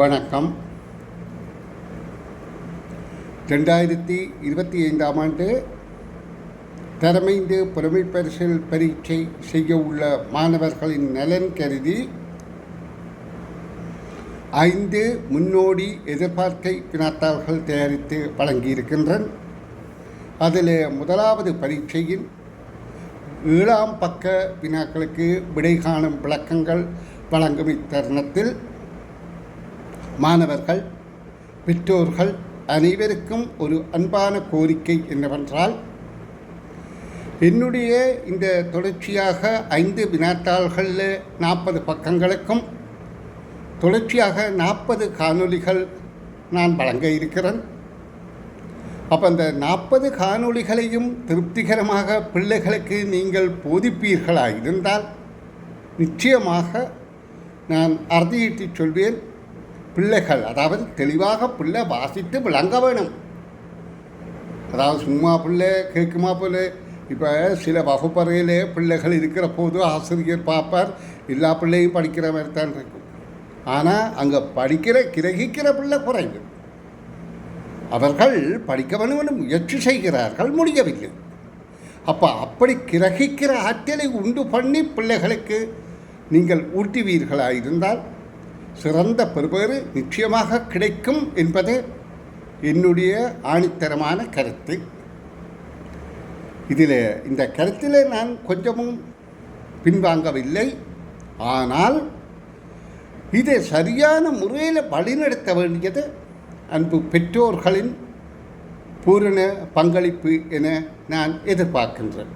வணக்கம். ரெண்டாயிரத்தி இருபத்தி ஐந்தாம் ஆண்டு தரமைந்து புலமை பரிசில் பரீட்சை செய்ய உள்ள மாணவர்களின் நலன் கருதி ஐந்து முன்னோடி எதிர்பார்க்கை வினாத்தாள்கள் தயாரித்து வழங்கியிருக்கின்றன. அதில் முதலாவது பரீட்சையில் ஏழாம் பக்க வினாக்களுக்கு விடை காணும் விளக்கங்கள் வழங்கும் இத்தருணத்தில் மாணவர்கள் பெற்றோர்கள் அனைவருக்கும் ஒரு அன்பான கோரிக்கை என்னவென்றால் என்னுடைய இந்த தொடர்ச்சியாக ஐந்து வினாத்தாள்களில் நாற்பது பக்கங்களுக்கும் தொடர்ச்சியாக நாற்பது காணொளிகள் நான் வழங்க இருக்கிறேன். அப்போ அந்த நாற்பது காணொளிகளையும் திருப்திகரமாக பிள்ளைகளுக்கு நீங்கள் போதிப்பீர்களாக இருந்தால் நிச்சயமாக நான் அறுதியிட்டு சொல்வேன். பிள்ளைகள் அதாவது தெளிவாக பிள்ளை வாசித்து விளங்க வேணும். அதாவது சும்மா பிள்ளை கேட்குமா பிள்ளை? இப்போ சில வகுப்பறையிலே பிள்ளைகள் இருக்கிற போது ஆசிரியர் பார்ப்பார் எல்லா பிள்ளையும் படிக்கிற மாதிரி தான் இருக்கும். ஆனால் அங்கே படிக்கிற கிரகிக்கிற பிள்ளை குறைவு. அவர்கள் படிக்க வேண்டும் முயற்சி செய்கிறார்கள் முடியவில்லை. அப்போ அப்படி கிரகிக்கிற ஆற்றலை உண்டு பண்ணி பிள்ளைகளுக்கு நீங்கள் ஊட்டுவீர்களாக இருந்தால் சிறந்த பெறுபேறு நிச்சயமாக கிடைக்கும் என்பது என்னுடைய ஆணித்தரமான கருத்து. இதில் இந்த கருத்தில் நான் கொஞ்சமும் பின்வாங்கவில்லை. ஆனால் இதை சரியான முறையில் வழிநடத்த வேண்டியது அன்பு பெற்றோர்களின் பூரண பங்களிப்பு என நான் எதிர்பார்க்கின்றேன்.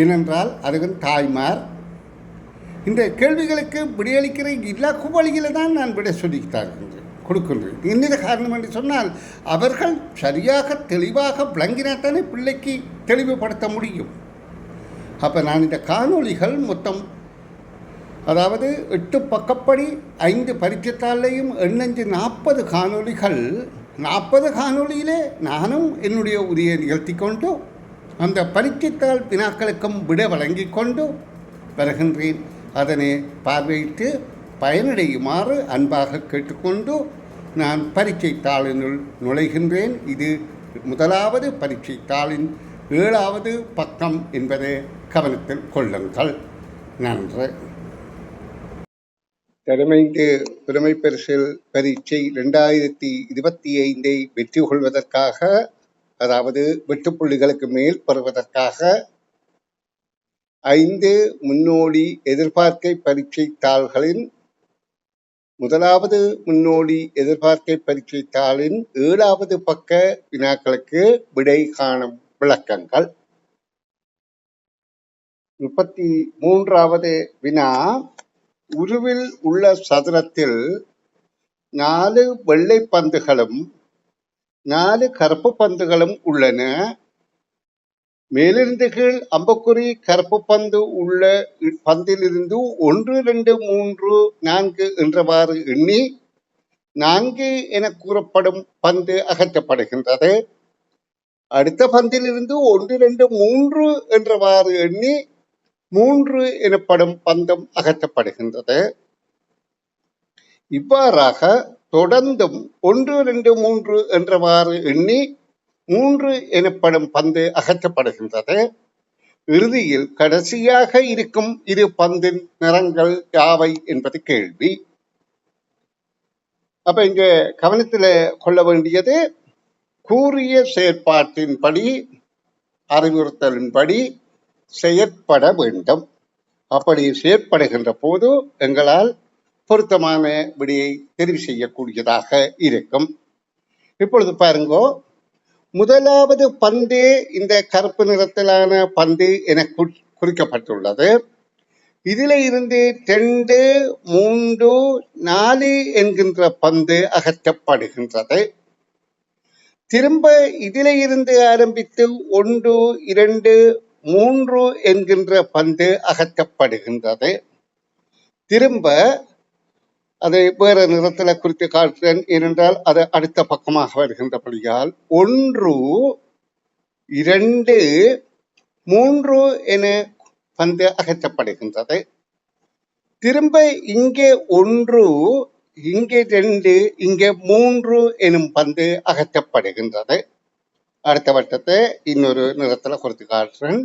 ஏனென்றால் அதுவும் தாய்மார் இந்த கேள்விகளுக்கு விடையளிக்கிற எல்லா குவழியில் தான் நான் விடை சொல்லித் கொடுக்கின்றேன். என்ன காரணம் என்று சொன்னால் அவர்கள் சரியாக தெளிவாக விளங்கினாத்தானே பிள்ளைக்கு தெளிவுபடுத்த முடியும். அப்போ நான் இந்த காணொளிகள் மொத்தம் அதாவது எட்டு பக்கப்படி ஐந்து பரிச்சத்தாலையும் எண்ணஞ்சு நாற்பது காணொளிகள் நாற்பது காணொளியிலே நானும் என்னுடைய உரையை நிகழ்த்தி கொண்டு அந்த பரிச்சத்தால் வினாக்களுக்கும் விட வழங்கி கொண்டு வருகின்றேன். அதனை பார்வையிட்டு பயனடையுமாறு அன்பாக கேட்டுக்கொண்டு நான் பரீட்சை தாளினுள் நுழைகின்றேன். இது முதலாவது பரீட்சை தாளின் ஏழாவது பக்கம் என்பதை கவனத்தில் கொள்ளுங்கள். நன்று. திறமைந்து புலமை பரிசில் பரீட்சை ரெண்டாயிரத்தி இருபத்தி ஐந்தை வெற்றி கொள்வதற்காக அதாவது வெட்டுப்புள்ளிகளுக்கு மேல் பெறுவதற்காக ஐந்து முன்னோடி எதிர்பார்க்கை பரீட்சை தாள்களின் முதலாவது முன்னோடி எதிர்பார்க்கை பரீட்சை தாளின் ஏழாவது பக்க வினாக்களுக்கு விடை காணும் விளக்கங்கள். முப்பத்தி மூன்றாவது வினா உருவில் உள்ள சதுரத்தில் நாலு வெள்ளை பந்துகளும் நாலு கருப்பு பந்துகளும் உள்ளன. மேலிருந்து கீழ் அம்பக்குறி கருப்பு பந்து உள்ள பந்திலிருந்து ஒன்று ரெண்டு மூன்று நான்கு என்றவாறு எண்ணி நான்கு என கூறப்படும் பந்து அகற்றப்படுகின்றது. அடுத்த பந்திலிருந்து ஒன்று ரெண்டு மூன்று என்றவாறு எண்ணி மூன்று எனப்படும் பந்தம் அகற்றப்படுகின்றது. இவ்வாறாக தொடர்ந்தும் ஒன்று ரெண்டு மூன்று என்றவாறு எண்ணி மூன்று எனப்படும் பந்து அகற்றப்படுகின்றது. இறுதியில் கடைசியாக இருக்கும் இரு பந்தின் நிறங்கள் யாவை என்பது கேள்வி. அப்ப இங்க கவனத்தில் கொள்ள வேண்டியது கூறிய செயற்பாட்டின்படி அறிவுறுத்தலின்படி செயற்பட வேண்டும். அப்படி செயற்படுகின்ற போது எங்களால் பொருத்தமான விடையை தெரிவு செய்யக்கூடியதாக இருக்கும். இப்பொழுது பாருங்கோ முதலாவது பந்து இந்த கருப்பு நிறத்திலான பந்து என குறி- குறிக்கப்பட்டுள்ளது. இதில் இருந்து ரெண்டு மூன்று நாலு என்கின்ற பந்து அகற்றப்படுகின்றது. திரும்ப இதில் இருந்து ஆரம்பித்து ஒன்று இரண்டு மூன்று என்கின்ற பந்து அகற்றப்படுகின்றது. திரும்ப அதை வேறு நிறத்தில் குறித்து காட்டுறேன் ஏனென்றால் அது அடுத்த பக்கமாக வருகின்றபடியால் ஒன்று இரண்டு மூன்று என பந்து அகற்றப்படுகின்றது. திரும்ப இங்கே ஒன்று இங்கே ரெண்டு இங்கே மூன்று எனும் பந்து அகற்றப்படுகின்றது. அடுத்த வட்டத்தை இன்னொரு நிறத்தில் கொடுத்து காட்டுறேன்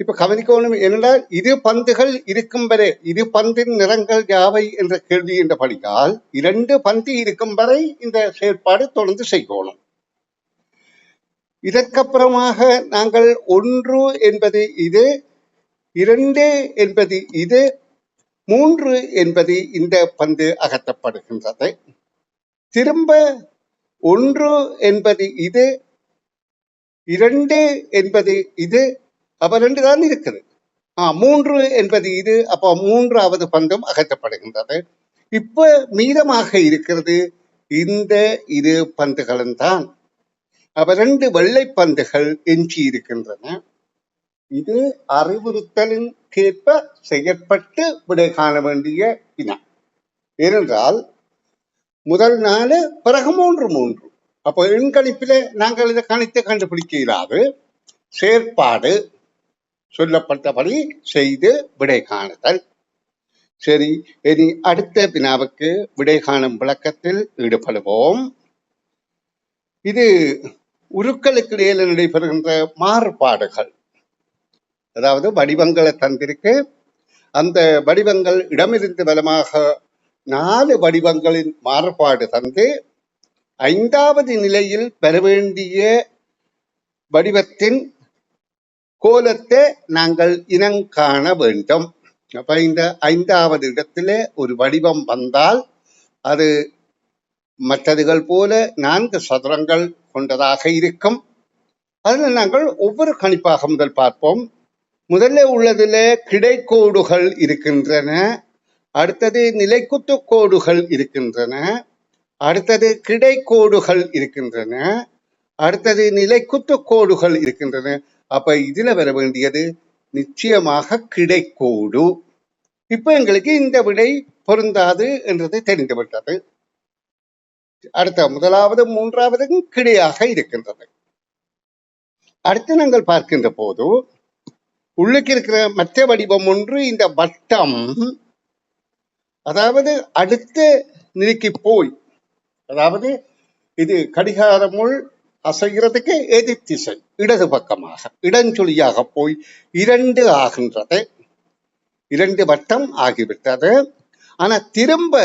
இப்ப கவனிக்கணும் என்னென்றால் இரு பந்துகள் இருக்கும் வரை இரு பந்தின் நிறங்கள் யாவை என்ற கேள்வி என்றபடியால் இரண்டு பந்து இருக்கும் வரை இந்த செயற்பாடு தொடர்ந்து செய்யணும். இதற்கப்புறமாக நாங்கள் ஒன்று என்பது இது இரண்டு என்பது இது மூன்று என்பது இந்த பந்து அகற்றப்படுகின்றது. திரும்ப ஒன்று என்பது இது இரண்டு என்பது இது அப்ப ரெண்டு தான் இருக்குது. ஆ மூன்று என்பது இது அப்போ மூன்றாவது பந்தும் அகற்றப்படுகின்றது. இப்ப மீதமாக இருக்கிறது இந்த இரு பந்துகளும் தான். அப்ப ரெண்டு வெள்ளை பந்துகள் எஞ்சி இருக்கின்றன. இது அறிவுறுத்தலின் கேற்ப செயற்பட்டு விடை காண வேண்டிய வினா ஏனென்றால் முதல் நாலு பிறகு மூன்று மூன்று. அப்போ எண்கணிப்பில் நாங்கள் இதை கணித்து கண்டுபிடிக்க இயலாது. செயற்பாடு சொல்லப்பட்டபடி செய்து விடை காணுதல். சரி இனி அடுத்த வினாவுக்கு விடை காணும் விளக்கத்தில் ஈடுபடுவோம். இது உருக்களுக்கு இடையில நடைபெறுகின்ற மாறுபாடுகள். அதாவது வடிவங்களை தந்திருக்கு. அந்த வடிவங்கள் இடமிருந்து வலமாக நாலு வடிவங்களின் மாறுபாடு தந்து ஐந்தாவது நிலையில் பெற வேண்டிய வடிவத்தின் கோலத்தை நாங்கள் இனங்காண வேண்டும். அப்ப இந்த ஐந்தாவது இடத்திலே ஒரு வடிவம் வந்தால் அது மற்றதுகள் போல நான்கு சதுரங்கள் கொண்டதாக இருக்கும். அதில் நாங்கள் ஒவ்வொரு கணிப்பாக முதல் பார்ப்போம். முதல்ல உள்ளதுல கிடைக்கோடுகள் இருக்கின்றன. அடுத்தது நிலைக்குத்து கோடுகள் இருக்கின்றன. அடுத்தது கிடைக்கோடுகள் இருக்கின்றன. அடுத்தது நிலைக்குத்து கோடுகள் இருக்கின்றன. அப்ப இதுல வர வேண்டியது நிச்சயமாக கிடைக்கூடும் இப்ப எங்களுக்கு இந்த விடை பொருந்தாது என்றது தெரிந்துவிட்டது அடுத்த முதலாவது மூன்றாவது கிடையாக இருக்கின்றது. அடுத்து நாங்கள் பார்க்கின்ற போது உள்ளுக்கு இருக்கிற மற்ற வடிவம் ஒன்று இந்த வட்டம் அதாவது அடுத்த நிலைக்கு போய் அதாவது இது கடிகாரமுள் அசைகிறதுக்கு எதிர்த்திசை இடது பக்கமாக. இடஞ்சொலியாக போய் இரண்டு ஆகின்றது. இரண்டு வட்டம் ஆகிவிட்டது. ஆனா திரும்ப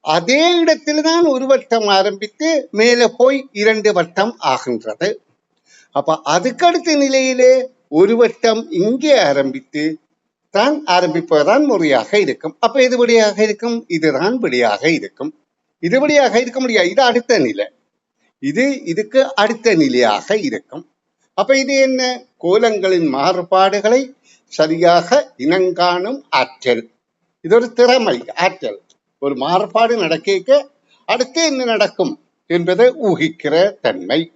அதே இடத்தில் தான் ஒரு வட்டம் ஆரம்பித்து மேலே போய் இரண்டு வட்டம் ஆகின்றது. அப்ப அதுக்கடுத்த நிலையிலே ஒரு வட்டம் இங்கே ஆரம்பித்து தான் ஆரம்பிப்பதுதான் முறையாக இருக்கும். அப்ப எது விடையாக இருக்கும்? இதுதான் விடையாக இருக்கும். இது விடையாக இருக்க முடியாது. இது அடுத்த நிலை. இது இதுக்கு அடுத்த நிலையாக இருக்கும். அப்ப இது என்ன? கோலங்களின் மாறுபாடுகளை சரியாக இனங்காணும் ஆற்றல். இது ஒரு திறமை ஆற்றல். ஒரு மாறுபாடு நடக்க அடுத்து என்ன நடக்கும் என்பதை ஊகிக்கிற தன்மை.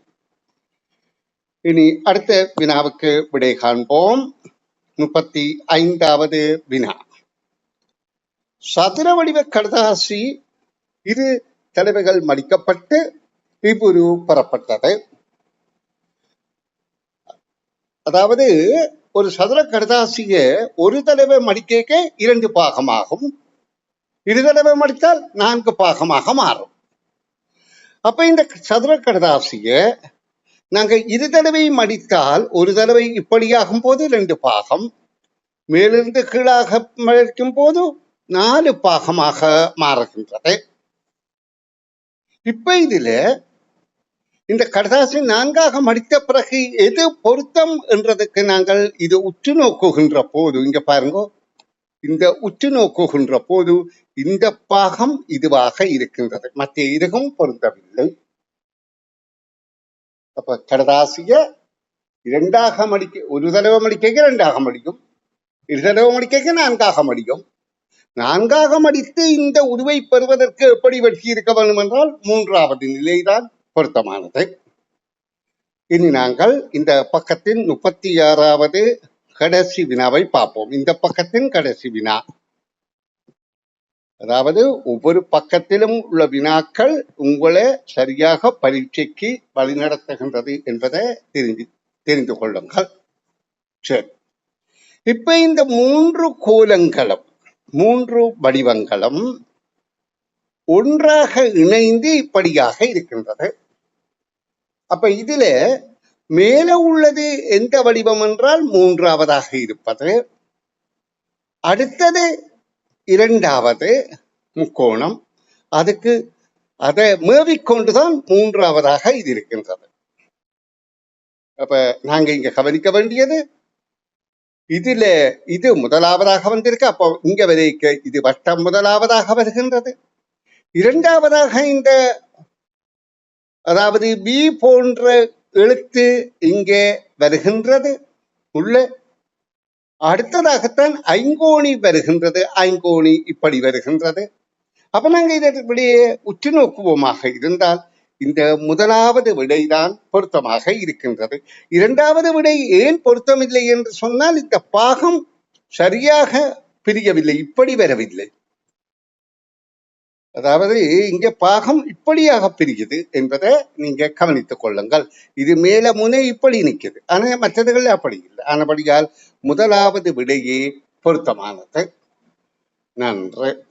இனி அடுத்த வினாவுக்கு விடை காண்போம். முப்பத்தி ஐந்தாவது வினா. சதுர வடிவ கடதாசி இரு தலைவைகள் மடிக்கப்பட்டு இப்புரு പുറപ്പെട്ടത് அதாவது ஒரு சதுர கடதாசிய ஒரு தடவை மடிக்க இரண்டு பாகமாகும். இரு தடவை மடித்தால் நான்கு பாகமாக மாறும். அப்ப இந்த சதுர கடதாசிய நாங்க இரு தடவை மடித்தால் ஒரு தடவை இப்படியாகும் போது ரெண்டு பாகம் மேலிருந்து கீழாக மடிக்கும் போது நாலு பாகமாக மாறுகின்றது. இப்ப இதுல இந்த கடதாசி நான்காக மடித்த பிறகு எது பொருத்தம் என்றதுக்கு நாங்கள் இது உற்று நோக்குகின்ற போது இங்க பாருங்க இந்த உற்று நோக்குகின்ற போது இந்த பாகம் இதுவாக இருக்கின்றது. மற்ற இதுவும் பொருந்தவில்லை. அப்ப கடதாசிய இரண்டாக மடிக்க ஒரு தடவை மடிக்க இரண்டாக மடிக்கும் இரு தடவை மடிக்க நான்காக மடிக்கும். நான்காக மடித்து இந்த உருவை பெறுவதற்கு எப்படி வெற்றி இருக்க வேண்டும் என்றால் மூன்றாவது நிலைதான். பொருத்தமானது. இனி நாங்கள் இந்த பக்கத்தின் முப்பத்தி ஆறாவது கடைசி வினாவை பார்ப்போம். இந்த பக்கத்தின் கடைசி வினா. அதாவது ஒவ்வொரு பக்கத்திலும் உள்ள வினாக்கள் உங்களை சரியாக பரீட்சைக்கு வழிநடத்துகின்றது என்பதை தெரிஞ்சு தெரிந்து கொள்ளுங்கள். சரி. இப்ப இந்த மூன்று கோலங்களும் மூன்று வடிவங்களும் ஒன்றாக இணைந்து இப்படியாக இருக்கின்றது. அப்ப இதுல மேல உள்ளது எந்த வடிவம் என்றால் மூன்றாவதாக இருப்பது அடுத்தது இரண்டாவது முக்கோணம். அதுக்கு அதை மேவிக்கொண்டுதான் மூன்றாவதாக இது இருக்கின்றது. அப்ப நாங்க இங்க கவனிக்க வேண்டியது இதுல இது முதலாவதாக வந்திருக்கு அப்போ இங்க வரைக்க இது வட்டம் முதலாவதாக வருகின்றது. இரண்டாவதாக இந்த அதாவது பி போன்ற எழுத்து இங்கே வருகின்றது. உள்ள அடுத்ததாகத்தான் ஐங்கோணி வருகின்றது. ஐங்கோணி இப்படி வருகின்றது. அப்ப நாங்க இதை உற்று நோக்குவோமாக இருந்தால் இந்த முதலாவது விடைதான் பொருத்தமாக இருக்கின்றது. இரண்டாவது விடை ஏன் பொருத்தமில்லை என்று சொன்னால் இந்த பாகம் சரியாக பிரியவில்லை இப்படி வரவில்லை. அதாவது இங்க பாகம் இப்படியாக பிரிக்குது என்பதை நீங்க கவனித்துக் கொள்ளுங்கள். இது மேல முனை இப்படி நிக்குது ஆனால் மற்றதுகள் அப்படி இல்லை. ஆனபடியால் முதலாவது விடையே பொருத்தமானது. நன்று.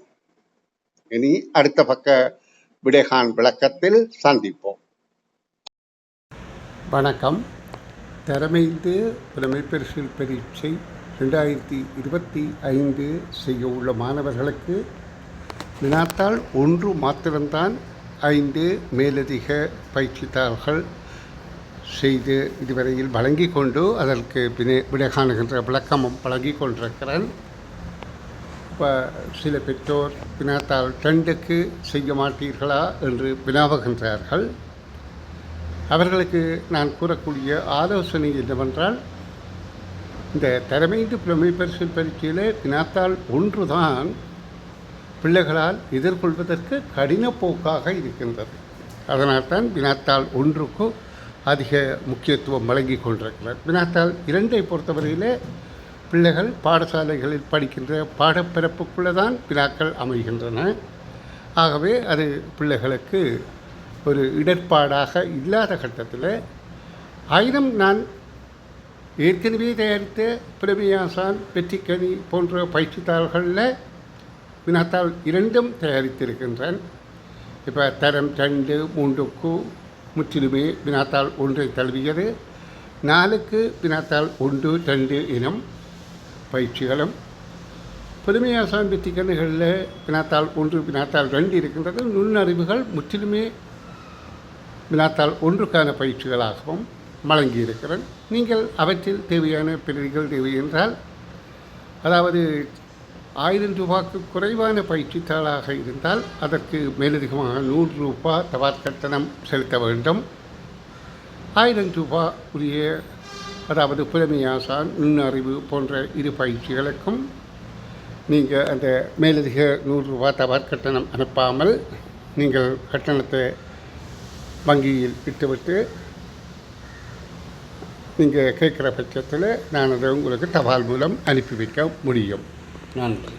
இனி அடுத்த பக்க விடைகான் விளக்கத்தில் சந்திப்போம். வணக்கம். திறமைந்து புலமைப்பரிசில் பரீட்சை ரெண்டாயிரத்தி இருபத்தி ஐந்து செய்ய உள்ள மாணவர்களுக்கு வினாத்தாள் ஒன்று மாத்திரம்தான் ஐந்து மேலதிக பயிற்சித்தாள்கள் செய்து இதுவரையில் வழங்கி கொண்டு அதற்கு வினை விடை காணுகின்ற விளக்கமும் வழங்கி கொண்டிருக்கிறேன். இப்போ சில பெற்றோர் வினாத்தால் ரெண்டுக்கு செய்ய மாட்டீர்களா? என்று வினாவுகின்றார்கள். அவர்களுக்கு நான் கூறக்கூடிய ஆலோசனை என்னவென்றால் இந்த திறமைந்து புலமை பரிசு பரீட்சையில் வினாத்தால் ஒன்று தான் பிள்ளைகளால் எதிர்கொள்வதற்கு கடினப்போக்காக இருக்கின்றது. அதனால்தான் வினாத்தாள் ஒன்றுக்கு அதிக முக்கியத்துவம் வழங்கி கொண்டிருக்கிறார். வினாத்தாள் இரண்டை பொறுத்தவரையிலே பிள்ளைகள் பாடசாலைகளில் படிக்கின்ற பாடப்பிறப்புக்குள்ளே தான் வினாக்கள் அமைகின்றன. ஆகவே அது பிள்ளைகளுக்கு ஒரு இடர்பாடாக இல்லாத கட்டத்தில் ஆயினும் நான் ஏற்கனவே தயாரித்த பிரமியாசான் வெற்றிக்கனி போன்ற பயிற்சித்தாள்களில் வினாத்தாள் இரண்டும் தயாரித்திருக்கின்றேன். இப்போ தரம் ரெண்டு மூன்றுக்கு முற்றிலுமே வினாத்தாள் ஒன்றை தழுவியது. நாலுக்கு வினாத்தாள் ஒன்று ரெண்டு இனம் பயிற்சிகளும். புதுமையாசான் வெற்றிக்கண்ணுகளில் வினாத்தாள் ஒன்று வினாத்தாள் ரெண்டு இருக்கின்றது. நுண்ணறிவுகள் முற்றிலுமே வினாத்தாள் ஒன்றுக்கான பயிற்சிகளாகவும் வழங்கியிருக்கிறேன் நீங்கள் அவற்றில் தேவையான பிரதிகள் தேவை என்றால் அதாவது ஆயிரம் ரூபாய்க்கு குறைவான பயிற்சித்தாளாக இருந்தால் அதற்கு மேலதிகமாக நூறு ரூபாய் தபால் கட்டணம் செலுத்த வேண்டும். ஆயிரம் ரூபாய் உரிய அதாவது புலமையாசான் நுண்ணறிவு போன்ற இரு பயிற்சிகளுக்கும் நீங்கள் அந்த மேலதிக நூறு ரூபாய் தபால் கட்டணம் அனுப்பாமல் நீங்கள் கட்டணத்தை வங்கியில் இட்டுவிட்டு நீங்கள் கேட்குற பட்சத்தில் நான் அதை உங்களுக்கு தபால் மூலம் அனுப்பி வைக்க முடியும். நன்றி